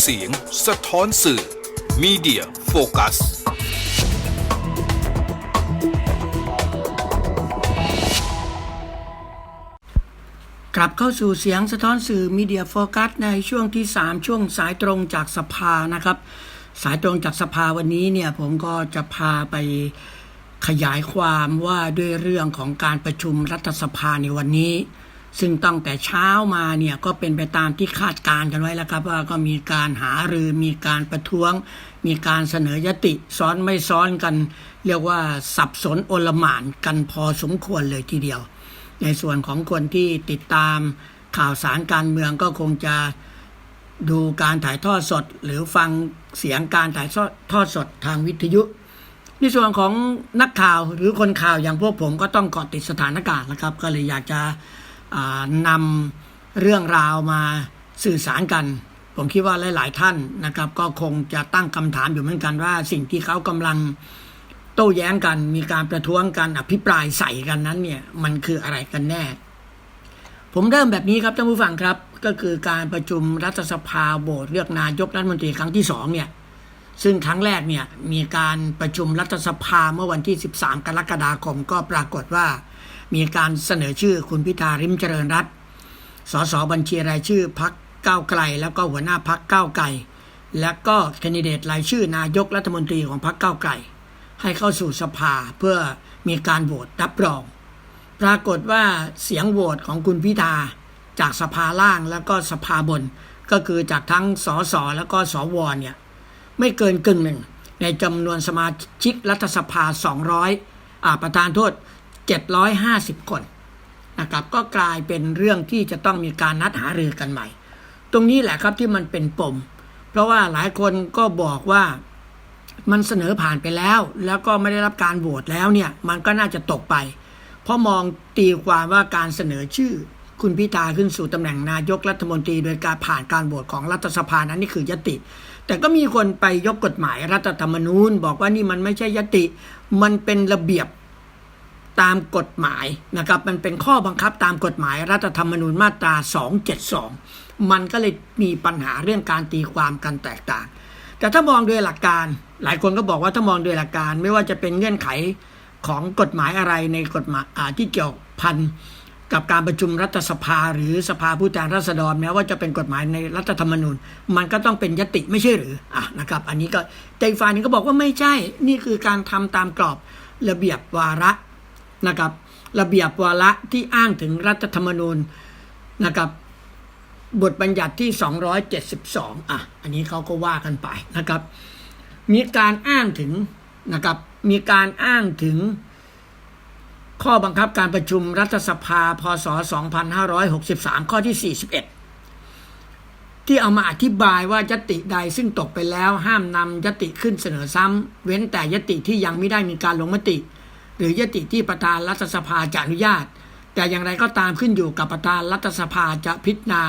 เสียงสะท้อนสื่อ Media Focus กลับเข้าสู่เสียงสะท้อนสื่อมีเดียโฟกัสในช่วงที่ 3 ช่วงสายตรงจากสภานะครับ สายตรงจากสภาวันนี้เนี่ยผมก็จะพาไปขยายความว่าด้วยเรื่องของการประชุมรัฐสภาในวันนี้ ซึ่งตั้งแต่เช้ามาเนี่ยก็เป็นไปตามที่คาดการณ์กันไว้แล้วครับ ว่าก็มีการหารือมีการประท้วง มีการเสนอยติซ้อนไม่ซ้อนกัน เรียกว่าสับสนโอลหม่านกันพอสมควรเลยทีเดียว ในส่วนของคนที่ติดตามข่าวสารการเมืองก็คงจะดูการถ่ายทอดสด หรือฟังเสียงการถ่ายทอดสดทางวิทยุในส่วนของนักข่าวหรือคนข่าวอย่างพวกผมก็ต้องเกาะติดสถานการณ์นะครับ ก็เลยอยากจะ นำเรื่องราวมาสื่อสารกัน ผมคิดว่าหลาย ๆ ท่านนะครับ ก็คงจะตั้งคำถามอยู่เหมือนกันว่า สิ่งที่เขากำลังโต้แย้งกัน มีการประท้วงกันอภิปรายใส่กันนั้นเนี่ยมันคืออะไรกันแน่ ผมเริ่มแบบนี้ครับท่านผู้ฟังครับ ก็คือการประชุมรัฐสภาโหวตเลือกนายกรัฐมนตรีครั้งที่สองเนี่ยซึ่งครั้งแรกเนี่ยมีการประชุมรัฐสภาเมื่อวันที่ 13 กรกฎาคมก็ปรากฏว่า มีการเสนอชื่อคุณพิธาริมเจริญรัตน์สสบัญชีรายชื่อพักก้าวไกล แล้วก็หัวหน้าพักก้าวไกล และก็แคนดิเดตรายชื่อนายกรัฐมนตรีของพักก้าวไกล ให้เข้าสู่สภาเพื่อมีการโหวตรับรอง ปรากฏว่าเสียงโหวตของคุณพิธาจากสภาล่างแล้วก็สภาบน ก็คือจากทั้งสสแล้วก็สวเนี่ยไม่เกินกึ่งหนึ่งในจำนวนสมาชิกรัฐสภา 200อ่าประธานโทษ 750 คนนะครับก็กลายเป็นเรื่องที่จะต้องมีการนัดหารือกันใหม่ ตรงนี้แหละครับที่มันเป็นปม เพราะว่าหลายคนก็บอกว่ามันเสนอผ่านไปแล้ว แล้วก็ไม่ได้รับการโหวตแล้วเนี่ย มันก็น่าจะตกไป เพราะมองตีความว่าการเสนอชื่อ คุณพิธาขึ้นสู่ตำแหน่งนายกรัฐมนตรี โดยการผ่านการโหวตของรัฐสภานั้นนี่คือยติ แต่ก็มีคนไปยกกฎหมายรัฐธรรมนูญ บอกว่านี่มันไม่ใช่ยติ มันเป็นระเบียบ ตามกฎหมายนะครับมันเป็นข้อบังคับตามกฎหมายรัฐธรรมนูญมาตรา 272 มันก็เลยมีปัญหาเรื่องการตีความกันแตกต่าง แต่ถ้ามองโดยหลักการ หลายคนก็บอกว่าถ้ามองโดยหลักการ ไม่ว่าจะเป็นเงื่อนไขของกฎหมายอะไรในกฎหมายที่เกี่ยวพันกับการประชุมรัฐสภาหรือสภาผู้แทนราษฎรแม้ว่าจะเป็นกฎหมายในรัฐธรรมนูญ มันก็ต้องเป็นยติไม่ใช่หรืออะนะครับ อันนี้ก็แต่ฝ่ายหนึงก็บอกว่าไม่ใช่ นี่คือการทำตามกรอบระเบียบวาระ นะครับระเบียบวาระที่อ้างถึงรัฐธรรมนูญนะครับบทบัญญัติที่ 272 อะ อันนี้เขาก็ว่ากันไปนะครับ มีการอ้างถึงนะครับ มีการอ้างถึง ข้อบังคับการประชุมรัฐสภา พศ 2563 ข้อที่ 41 ที่เอามาอธิบายว่ายติใดซึ่งตกไปแล้วห้ามนำยติขึ้นเสนอซ้ำเว้นแต่ยติที่ยังไม่ได้มีการลงมติ หรือยติที่ประธานรัฐสภาจะอนุญาต แต่อย่างไรก็ตามขึ้นอยู่กับประธานรัฐสภาจะพิจารณา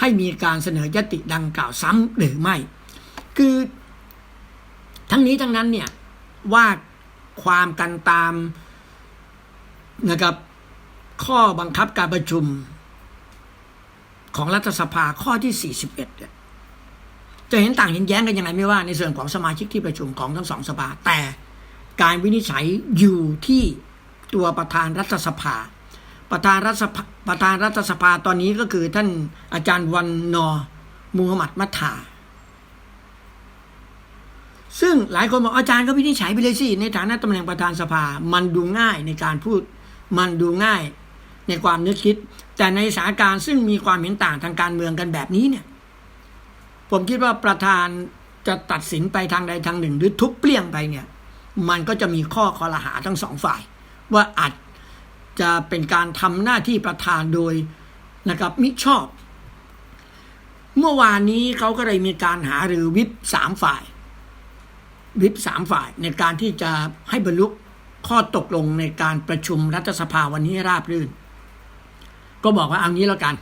ให้มีการเสนอยติดังกล่าวซ้ำหรือไม่ คือ ทั้งนี้ทั้งนั้นเนี่ยว่าความกันตามนะครับข้อบังคับการประชุมของรัฐสภาข้อที่ 41เนี่ยจะเห็นต่างเห็นแย้งกันยังไงไม่ว่าในส่วนของสมาชิกที่ประชุมของทั้งสองสภาแต่ การวินิจฉัยอยู่ที่ตัวประธานรัฐสภา ประธานรัฐสภาประธานรัฐสภาตอนนี้ก็คือท่านอาจารย์วันนอมูฮัมหมัดมัทธาซึ่งหลายคนบอกอาจารย์ก็วินิจฉัยไปเลยสิในฐานะตำแหน่งประธานสภา มันดูง่ายในการพูด มันดูง่ายในความนึกคิด แต่ในสถานการณ์ซึ่งมีความเห็นต่างทางการเมืองกันแบบนี้เนี่ย ผมคิดว่าประธานจะตัดสินไปทางใดทางหนึ่ง หรือทุบเปลี่ยงไปเนี่ย มันก็จะมีข้อคอรหาทั้งสองฝ่าย ว่าอาจจะเป็นการทำหน้าที่ประธานโดยนะครับมิชอบ เมื่อวานนี้เขาก็เลยมีการหาหรือวิปสามฝ่าย วิปสามฝ่ายในการที่จะให้บรรลุข้อตกลงในการประชุมรัฐสภาวันนี้ราบรื่น ก็บอกว่าเอางี้แล้วกัน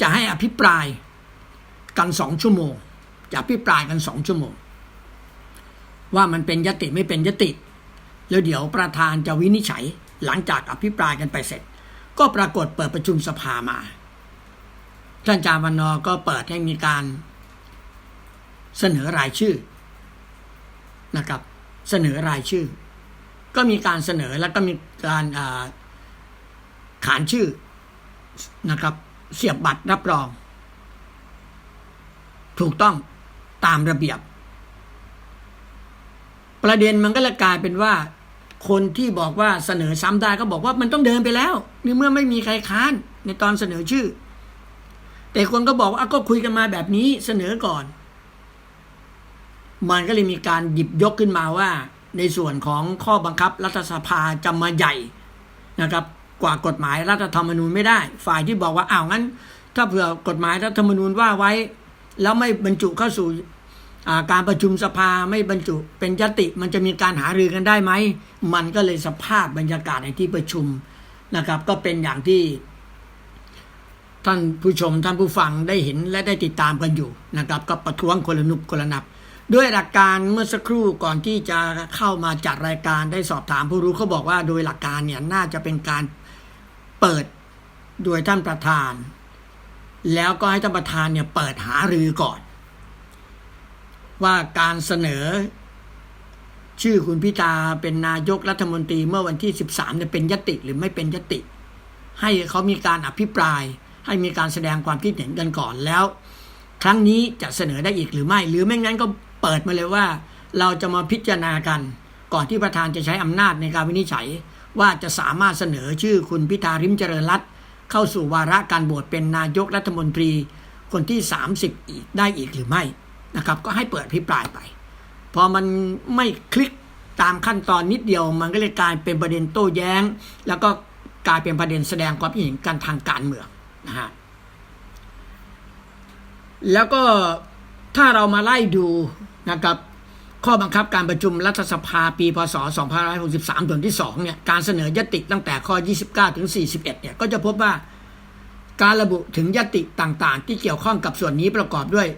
จะให้อภิปรายกันสองชั่วโมง จะอภิปรายกันสองชั่วโมง ว่ามันเป็นยติไม่เป็นยติ แล้วเดี๋ยวประธานจะวินิจฉัยหลังจากอภิปรายกันไปเสร็จ ก็ปรากฏเปิดประชุมสภามาท่านอาจารย์วันนอร์ก็เปิดให้มีการเสนอรายชื่อนะครับ เสนอรายชื่อ ก็มีการเสนอแล้วก็มีการอ่าขานชื่อนะครับ เสียบบัตรรับรอง ถูกต้องตามระเบียบ ประเด็นมันก็เลยกลายเป็นว่า คนที่บอกว่าเสนอซ้ำได้ก็บอกว่ามันต้องเดินไปแล้วนี่เมื่อไม่มีใครค้านในตอนเสนอชื่อ แต่คนก็บอกว่าก็คุยกันมาแบบนี้เสนอก่อน มันก็เลยมีการหยิบยกขึ้นมาว่า ในส่วนของข้อบังคับรัฐสภาจะมาใหญ่นะครับ กว่ากฎหมายรัฐธรรมนูญไม่ได้ ฝ่ายที่บอกว่าอ้าวงั้น ถ้าเผื่อกฎหมายรัฐธรรมนูญว่าไว้ แล้วไม่บรรจุเข้าสู่ การประชุมสภาไม่บรรจุเป็นยติมันจะมีการหารือกันได้ไหม มันก็เลยสภาพบรรยากาศในที่ประชุมนะครับ ก็เป็นอย่างที่ท่านผู้ชมท่านผู้ฟังได้เห็นและได้ติดตามกันอยู่นะครับก็ประท้วงคนละนุบคนละนับ ด้วยหลักการเมื่อสักครู่ก่อนที่จะเข้ามาจัดรายการได้สอบถามผู้รู้เขาบอกว่าโดยหลักการเนี่ยน่าจะเป็นการเปิดโดยท่านประธาน แล้วก็ให้ท่านประธานเนี่ยเปิดหารือก่อน ว่าการเสนอ ชื่อคุณพิธาเป็นนายกรัฐมนตรีเมื่อวันที่ 13เนี่ยเป็นยติหรือไม่เป็นยติ ให้เขามีการอภิปราย ให้มีการแสดงความคิดเห็นกันก่อนแล้ว ครั้งนี้จะเสนอได้อีกหรือไม่ หรือไม่งั้นก็เปิดมาเลยว่า เราจะมาพิจารณากัน ก่อนที่ประธานจะใช้อำนาจในการวินิจฉัย ว่าจะสามารถเสนอชื่อคุณพิธาริมเจริญรัตเข้าสู่วาระการโหวตเป็นนายกรัฐมนตรีคนที่ 30 อีกได้อีกหรือไม่ นะครับ ก็ให้เปิดพิปรายไป พอมันไม่คลิกตามขั้นตอนนิดเดียว มันก็เลยกลายเป็นประเด็นโต้แย้ง แล้วก็กลายเป็นประเด็นแสดงความคิดเห็นกันทางการเมืองนะฮะแล้วก็ถ้าเรามาไล่ดูนะครับข้อบังคับการประชุมรัฐสภาปีพศ 2563ส่วนที่2เนี่ยการเสนอยติตั้งแต่ข้อ 29 ถึง 41 เนี่ยก็จะพบว่าการระบุถึงยติต่างๆ ที่เกี่ยวข้องกับส่วนนี้ประกอบด้วย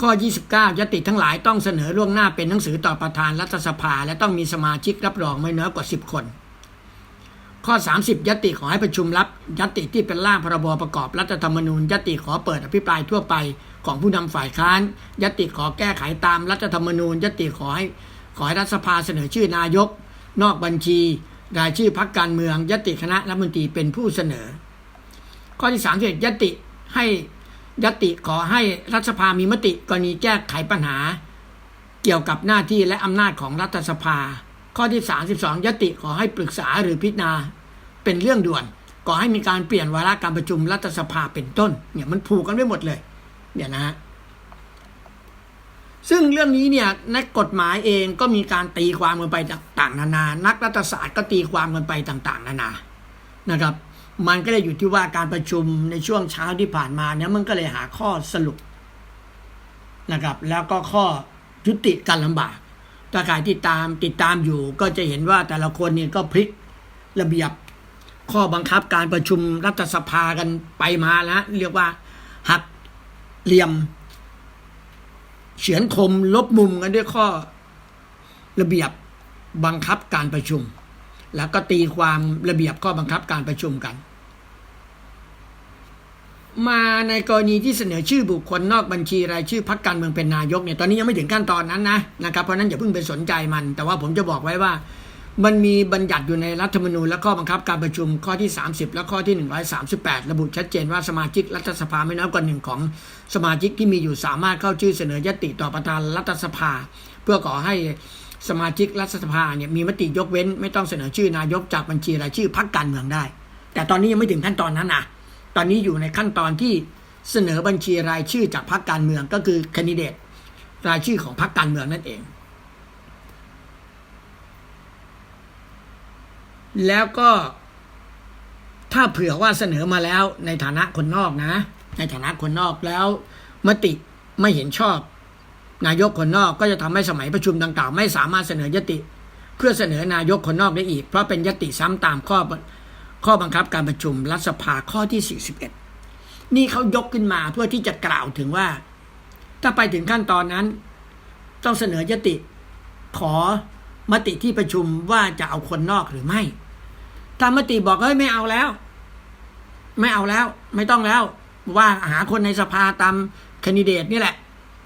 ข้อ 29ยติทั้งหลายต้องเสนอล่วงหน้าเป็นหนังสือต่อประธานรัฐสภา และต้องมีสมาชิกรับรองไม่น้อยกว่า 10 คน ข้อ 30ยติขอให้ประชุมรับยติที่เป็นร่างพรบประกอบรัฐธรรมนูญยติขอเปิดอภิปรายทั่วไปของผู้นำฝ่ายค้านยติขอแก้ไขตามรัฐธรรมนูญยติขอให้ขอให้รัฐสภาเสนอชื่อนายก นอกบัญชี รายชื่อพักการเมืองยติคณะรัฐมนตรีเป็นผู้เสนอ ข้อที่31ยติให้ ยติขอให้รัฐสภามีมติกรณีแก้ไขปัญหา เกี่ยวกับหน้าที่และอำนาจของรัฐสภา ข้อที่ 32 ยติขอให้ปรึกษาหรือพิจารณา เป็นเรื่องด่วนขอให้มีการเปลี่ยนวาระการประชุมรัฐสภาเป็นต้น เนี่ยมันผูกกันไว้หมดเลย เนี่ยนะฮะซึ่งเรื่องนี้เนี่ยนักกฎหมายเองก็มีการตีความกันไปต่างๆนานา นักรัฐศาสตร์ก็ตีความกันไปต่าง ๆ นานานะครับ มันก็เลยอยู่ที่ว่าการประชุมในช่วงเช้าที่ผ่านมาเนี่ยมันก็เลยหาข้อสรุปนะครับ แล้วก็ข้อยุติการลำบากถ้าใครที่ตามติดตามอยู่ก็จะเห็นว่าแต่ละคนเนี่ยก็พลิกระเบียบข้อบังคับการประชุมรัฐสภากันไปมาแล้วเรียกว่า หักเหลี่ยม เฉือนคมลบมุมกันด้วยข้อระเบียบบังคับการประชุม แล้วก็ตีความระเบียบข้อบังคับการประชุมกัน มาในกรณีที่เสนอชื่อบุคคลนอกบัญชีรายชื่อพักการเมืองเป็นนายกเนี่ยตอนนี้ยังไม่ถึงขั้นตอนนั้นนะนะครับเพราะนั้นอย่าเพิ่งไปสนใจมัน แต่ว่าผมจะบอกไว้ว่า มันมีบัญญัติอยู่ในรัฐธรรมนูญและข้อบังคับการประชุมข้อที่ 30 และข้อที่ 138 ระบุชัดเจนว่าสมาชิกรัฐสภาไม่น้อยกว่าหนึ่งของสมาชิกที่มีอยู่สามารถเข้าชื่อเสนอยติต่อประธานรัฐสภา เพื่อขอให้สมาชิกรัฐสภาเนี่ยมีมติยกเว้น ไม่ต้องเสนอชื่อนายกจากบัญชีรายชื่อพักการเมืองได้ แต่ตอนนี้ยังไม่ถึงขั้นตอนนั้นนะ ตอนนี้อยู่ในขั้นตอนที่เสนอบัญชีรายชื่อจากพักการเมืองก็คือคนดิเดตรายชื่อของพักการเมืองนั่นเอง แล้วก็ถ้าเผื่อว่าเสนอมาแล้วในฐานะคนนอกนะ ในฐานะคนนอกแล้วมติไม่เห็นชอบ นายกคนนอกก็จะทำให้สมัยประชุมดังกล่าว ไม่สามารถเสนอยติ เพื่อเสนอนายกคนนอกได้อีก เพราะเป็นยติซ้ำตามข้อ ข้อบังคับการประชุมรัฐสภาข้อที่ 41 นี่เขายกขึ้นมาเพื่อที่จะกล่าวถึงว่า ถ้าไปถึงขั้นตอนนั้น ต้องเสนอยติ ขอมติที่ประชุมว่าจะเอาคนนอกหรือไม่ ถ้ามติบอกเฮ้ยไม่เอาแล้ว ไม่เอาแล้ว ไม่ต้องแล้ว ว่าหาคนในสภาตามคนดิเดตนี่แหละ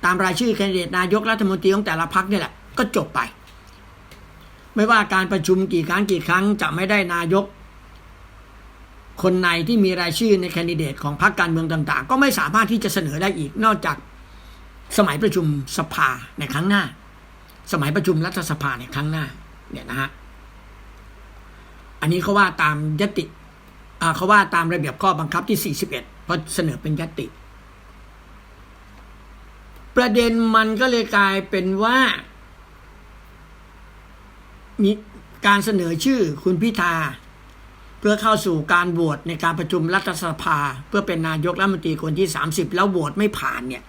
ตามรายชื่อแคนดิเดตนายกรัฐมนตรีของแต่ละพรรคนี่แหละ ก็จบไป ไม่ว่าการประชุมกี่ครั้งกี่ครั้งจะไม่ได้นายก คนในที่มีรายชื่อในแคนดิเดตของพรรคการเมืองต่าง ๆ ก็ไม่สามารถที่จะเสนอได้อีกนอกจากสมัยประชุมสภาในครั้งหน้า สมัยประชุมรัฐสภาในครั้งหน้า เนี่ยนะฮะอันนี้เขาว่าตามยติอ่าเขาว่าตามระเบียบข้อบังคับที่ 41 เพราะเสนอเป็นยติ ประเด็นมันก็เลยกลายเป็นว่ามีการเสนอชื่อคุณพิธา พื่อเข้าสู่การโหวตในการประชุมรัฐสภา เพื่อเป็นนายกรัฐมนตรีคนที่ 30 แล้วโหวตไม่ผ่านเนี่ย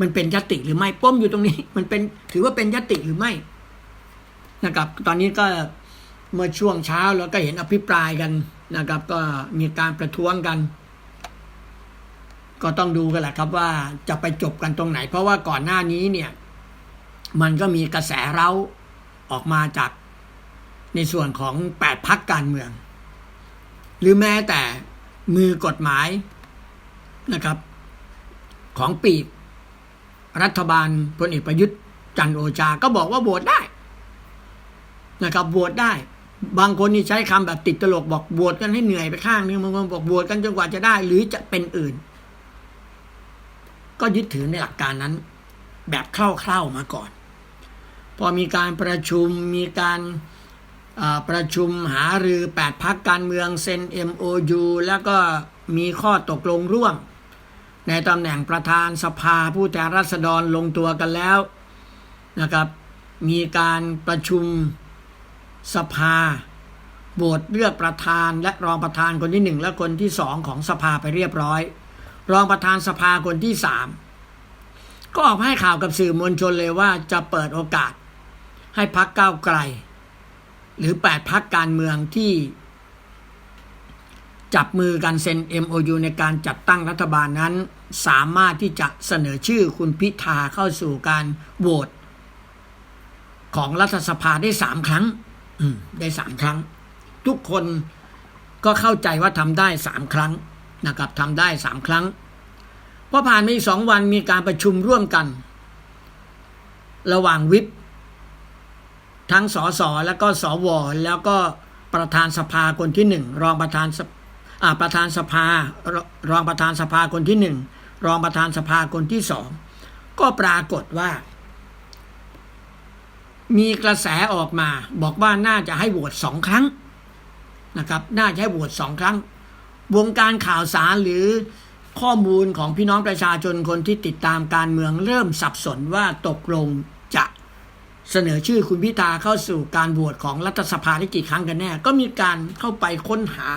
มันเป็นยติหรือไม่ป้มอยู่ตรงนี้ มันเป็นถือว่าเป็นยติหรือไม่นะครับ ตอนนี้ก็เมื่อช่วงเช้าเราก็เห็นอภิปรายกันนะครับ ก็มีการประท้วงกัน ก็ต้องดูกันแหละครับว่าจะไปจบกันตรงไหน เพราะว่าก่อนหน้านี้เนี่ย มันก็มีกระแสเร้าออกมาจากในส่วนของแปดพักการเมือง หรือแม้แต่มือกฎหมายนะครับ ของปีกรัฐบาลพลเอกประยุทธ์จันโอชา ก็บอกว่าโหวตได้นะครับโหวตได้ บางคนนี่ใช้คำแบบติดตลกบอกโหวตกันให้เหนื่อยไปข้างนึงบางคนบอกโหวตกันจนกว่าจะได้ หรือจะเป็นอื่น ก็ยึดถือในหลักการนั้น แบบคร่าวๆมาก่อน พอมีการประชุมมีการ ประชุมหารือ 8 พักการเมืองเซ็น MOU แล้วก็มีข้อตกลงร่วม ในตำแหน่งประธานสภาผู้แทนราษฎรลงตัวกันแล้วนะครับ มีการประชุมสภาโหวตเลือกประธานและรองประธานคนที่หนึ่งและคนที่สองของสภาไปเรียบร้อย รองประธานสภาคนที่สามก็ออกให้ข่าวกับสื่อมวลชนเลยว่าจะเปิดโอกาส ให้พักก้าวไกล หรือแปดพักการเมืองที่จับมือกันเซ็น MOU ในการจัดตั้งรัฐบาลนั้น สามารถที่จะเสนอชื่อคุณพิธาเข้าสู่การโหวตของรัฐสภาได้สามครั้งได้สามครั้ง ทุกคนก็เข้าใจว่าทำได้สามครั้งนะครับทำได้สามครั้งพอผ่านมาอีกสองวันมีการประชุมร่วมกัน ระหว่างวิป ทั้งสสแล้วก็สวแล้วก็ประธานสภาคนที่หนึ่งรองประธานสอาประธานสภารรองประธานสภาคนที่หนึ่งรองประธานสภาคนที่สองก็ปรากฏว่า มีกระแสออกมา บอกว่าน่าจะให้โหวตสองครั้งนะครับ น่าจะให้โหวตสองครั้ง วงการข่าวสารหรือข้อมูลของพี่น้องประชาชนคนที่ติดตามการเมืองเริ่มสับสนว่าตกลง เสนอชื่อคุณพิธาเข้าสู่การโหวตของรัฐสภาได้กี่ครั้งกันแน่ ก็มีการเข้าไปค้นหา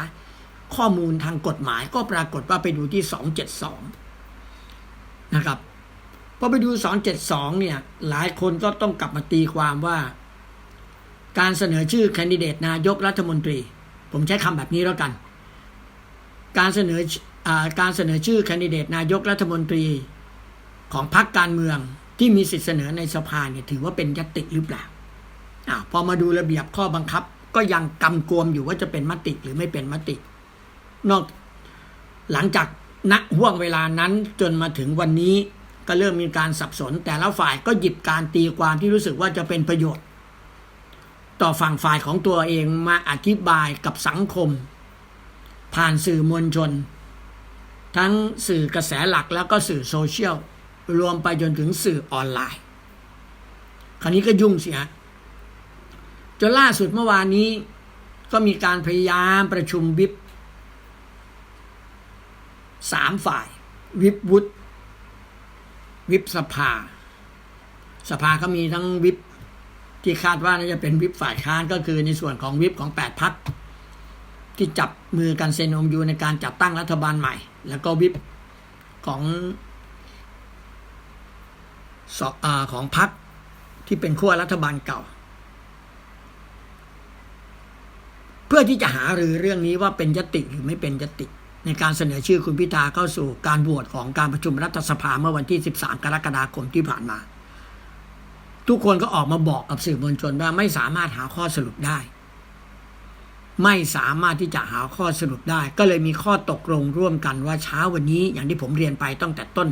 ข้อมูลทางกฎหมาย ก็ปรากฏว่าไปดูที่ 272 นะครับพอไปดู 272 เนี่ย หลายคนก็ต้องกลับมาตีความว่า การเสนอชื่อแคนดิเดตนายกรัฐมนตรี ผมใช้คำแบบนี้แล้วกัน การเสนออการเสนอชื่อแคนดิเดตนายกรัฐมนตรีของพรรคการเมือง ที่มีสิทธิเสนอในสภาเนี่ยถือว่าเป็นยติหรือเปล่าอ่าพอมาดูระเบียบข้อบังคับ ก็ยังกำกวมอยู่ว่าจะเป็นมติหรือไม่เป็นมติ นอกหลังจากณห่วงเวลานั้นจนมาถึงวันนี้ก็เริ่มมีการสับสน แต่ละฝ่ายก็หยิบการตีความที่รู้สึกว่าจะเป็นประโยชน์ ต่อฝั่งฝ่ายของตัวเองมาอธิบายกับสังคม ผ่านสื่อมวลชน ทั้งสื่อกระแสหลักแล้วก็สื่อโซเชียล รวมไปจนถึงสื่อออนไลน์ คราวนี้ก็ยุ่งสิฮะจนล่าสุดเมื่อวานนี้ ก็มีการพยายามประชุมวิปสามฝ่าย วิปวุฒิวิปสภา สภาก็มีทั้งวิปที่คาดว่าน่าจะเป็นวิปฝ่ายค้านก็คือในส่วนของวิปของแปดพักที่จับมือกันเซ็นอมยูในการจัดตั้งรัฐบาลใหม่ แล้วก็วิปของ สอของพรรคที่เป็นขั้วรัฐบาลเก่า เพื่อที่จะหารือเรื่องนี้ว่าเป็นยติหรือไม่เป็นยติ ในการเสนอชื่อคุณพิธาเข้าสู่การโหวตของการประชุมรัฐสภาเมื่อวันที่ 13 กรกฎาคมที่ผ่านมา ทุกคนก็ออกมาบอกกับสื่อมวลชนว่าไม่สามารถหาข้อสรุปได้ ไม่สามารถที่จะหาข้อสรุปได้ ก็เลยมีข้อตกลงร่วมกันว่าเช้าวันนี้อย่างที่ผมเรียนไปตั้งแต่ต้น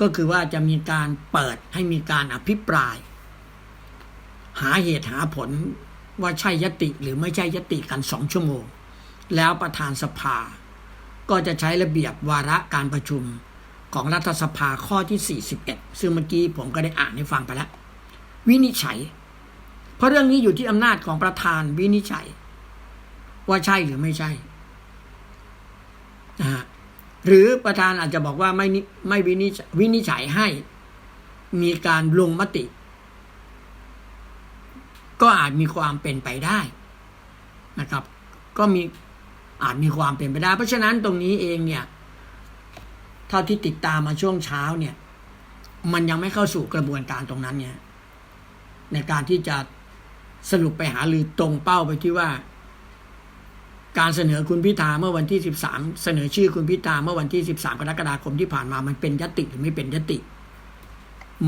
ก็คือว่าจะมีการเปิดให้มีการอภิปราย หาเหตุหาผลว่าใช่ยติหรือไม่ใช่ยติกันสองชั่วโมง แล้วประธานสภา ก็จะใช้ระเบียบวาระการประชุมของรัฐสภาข้อที่ 41 ซึ่งเมื่อกี้ผมก็ได้อ่านให้ฟังไปแล้ว วินิจฉัย เพราะเรื่องนี้อยู่ที่อำนาจของประธานวินิจฉัย ว่าใช่หรือไม่ใช่นะฮะ หรือประธานอาจจะบอกว่าไม่นิไม่วินิจวินิจฉัยให้มีการลงมติ ก็อาจมีความเป็นไปได้นะครับ ก็มีอาจมีความเป็นไปได้ เพราะฉะนั้นตรงนี้เองเนี่ย เท่าที่ติดตามมาช่วงเช้าเนี่ย มันยังไม่เข้าสู่กระบวนการตรงนั้นเนี่ยในการที่จะสรุปไปหาหรือตรงเป้าไปที่ว่า การเสนอคุณพิธาเมื่อวันที่ 13 เสนอชื่อคุณพิธาเมื่อวันที่ 13 กรกฎาคมที่ผ่านมามันเป็นยติหรือไม่เป็นยติ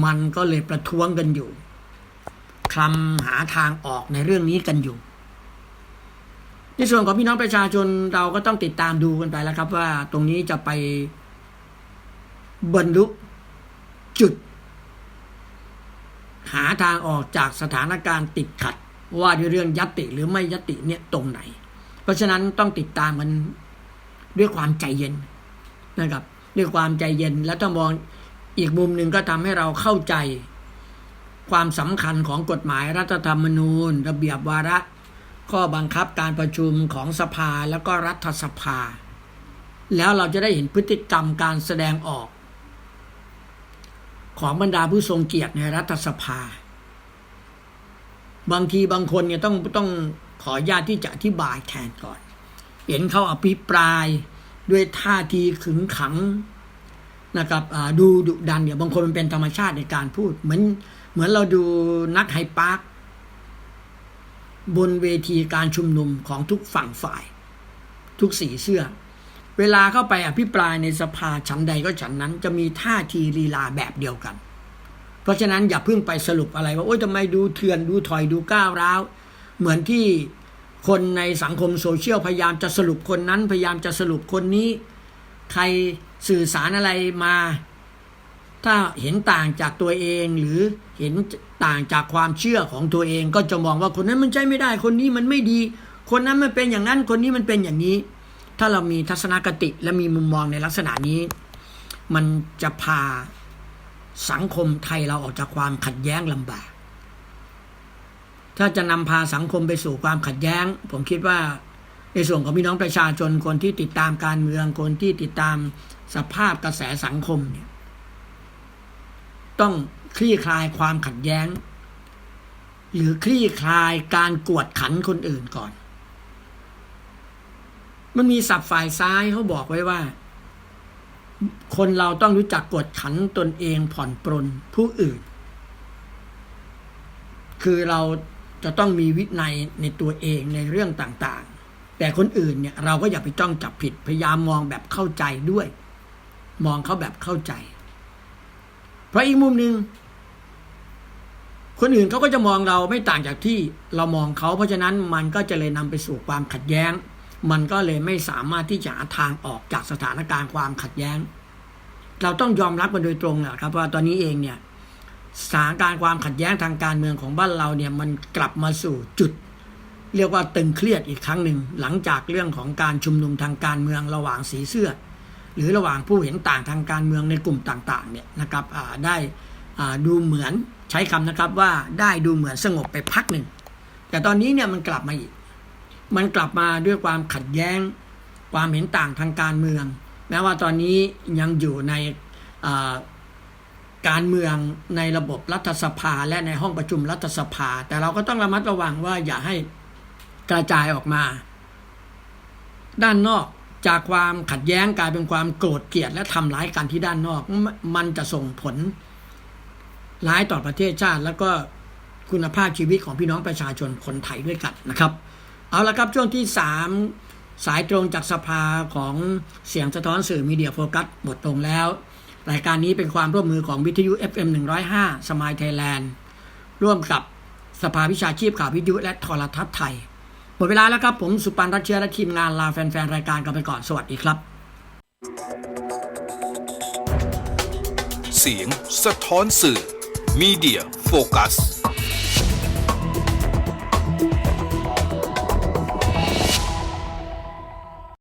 มันก็เลยประท้วงกันอยู่คลำหาทางออกในเรื่องนี้กันอยู่ ในส่วนของพี่น้องประชาชนเราก็ต้องติดตามดูกันไปแล้วครับ ว่าตรงนี้จะไปบรรลุจุด หาทางออกจากสถานการณ์ติดขัด ว่าด้วยเรื่องยติหรือไม่ยติเนี่ยตรงไหน ราะฉะนั้นต้องติดตามมันด้วยความใจเย็นนะครับ ด้วยความใจเย็นแล้วต้องมองอีกมุมหนึ่งก็ทำให้เราเข้าใจ ความสำคัญของกฎหมายรัฐธรรมนูญ ระเบียบวาระ ข้อบังคับการประชุมของสภาแล้วก็รัฐสภา แล้วเราจะได้เห็นพฤติกรรมการแสดงออก ของบรรดาผู้ทรงเกียรติในรัฐสภา บางทีบางคนเนี่ยต้องต้อง ขอญาตที่จะอธิบายแทนก่อน เห็นเขาอภิปรายด้วยท่าทีขึงขังนะครับดูดุดันเนี่ยบางคนมันเป็นธรรมชาติในการพูด เหมือนเหมือนเราดูนักไฮปาร์คบนเวทีการชุมนุมของทุกฝั่งฝ่าย ทุกสีเสื้อ เวลาเข้าไปอภิปรายในสภาฉันใดก็ฉันนั้นจะมีท่าทีลีลาแบบเดียวกัน เพราะฉะนั้นอย่าเพิ่งไปสรุปอะไรว่า โอ๊ยทำไมดูเถื่อนดูถอยดูก้าวร้าว เหมือนที่คนในสังคมโซเชียลพยายามจะสรุปคนนั้นพยายามจะสรุปคนนี้ ใครสื่อสารอะไรมา ถ้าเห็นต่างจากตัวเองหรือเห็นต่างจากความเชื่อของตัวเองก็จะมองว่าคนนั้นมันใช่ไม่ได้คนนี้มันไม่ดี คนนั้นมันเป็นอย่างนั้นคนนี้มันเป็นอย่างนี้ ถ้าเรามีทัศนคติและมีมุมมองในลักษณะนี้ มันจะพาสังคมไทยเราออกจากความขัดแย้งลำบาก ถ้าจะนำพาสังคมไปสู่ความขัดแย้ง ผมคิดว่าในส่วนของพี่น้องประชาชนคนที่ติดตามการเมืองคนที่ติดตามสภาพกระแสสังคมเนี่ยต้องคลี่คลายความขัดแย้ง หรือคลี่คลายการกวดขันคนอื่นก่อน มันมีศัพท์ฝ่ายซ้ายเขาบอกไว้ว่า คนเราต้องรู้จักกดขันตนเองผ่อนปรนผู้อื่น คือเรา จะต้องมีวินัยในตัวเองในเรื่องต่างๆ แต่คนอื่นเนี่ยเราก็อย่าไปจ้องจับผิดพยายามมองแบบเข้าใจด้วย มองเขาแบบเข้าใจ เพราะอีกมุมหนึ่งคนอื่นเขาก็จะมองเราไม่ต่างจากที่เรามองเขา เพราะฉะนั้นมันก็จะเลยนำไปสู่ความขัดแย้ง มันก็เลยไม่สามารถที่จะหาทางออกจากสถานการณ์ความขัดแย้ง เราต้องยอมรับกันโดยตรงนะครับว่าตอนนี้เองเนี่ย สถานการณ์ความขัดแย้งทางการเมืองของบ้านเราเนี่ยมันกลับมาสู่จุด เรียกว่าตึงเครียดอีกครั้งหนึ่งหลังจากเรื่องของการชุมนุมทางการเมืองระหว่างสีเสื้อ หรือระหว่างผู้เห็นต่างทางการเมืองในกลุ่มต่างๆเนี่ยนะครับได้ดูเหมือนใช้คำนะครับว่าได้ดูเหมือนสงบไปพักหนึ่ง แต่ตอนนี้เนี่ยมันกลับมาอีก มันกลับมาด้วยความขัดแย้ง ความเห็นต่างทางการเมือง แม้ว่าตอนนี้ยังอยู่ใน การเมืองในระบบรัฐสภาและในห้องประชุมรัฐสภา แต่เราก็ต้องระมัดระวังว่าอย่าให้กระจายออกมา ด้านนอกจากความขัดแย้งกลายเป็นความโกรธเกลียดและทำร้ายกันที่ด้านนอก มันจะส่งผลร้ายต่อประเทศชาติ แล้วก็คุณภาพชีวิตของพี่น้องประชาชนคนไทยด้วยกันนะครับ เอาละครับช่วงที่ 3 สายตรงจากสภาของเสียงสะท้อนสื่อมีเดียโฟกัสหมดตรงแล้ว รายการนี้เป็นความร่วมมือของวิทยุ FM 105 สมายไทยแลนด์ ร่วมกับสภาวิชาชีพข่าววิทยุและโทรทัศน์ไทย หมดเวลาแล้วครับ ผมสุปันรัชเชียและทีมงานลาแฟนๆ รายการกันไปก่อนสวัสดีครับ เสียงสะท้อนสื่อมีเดียโฟกัส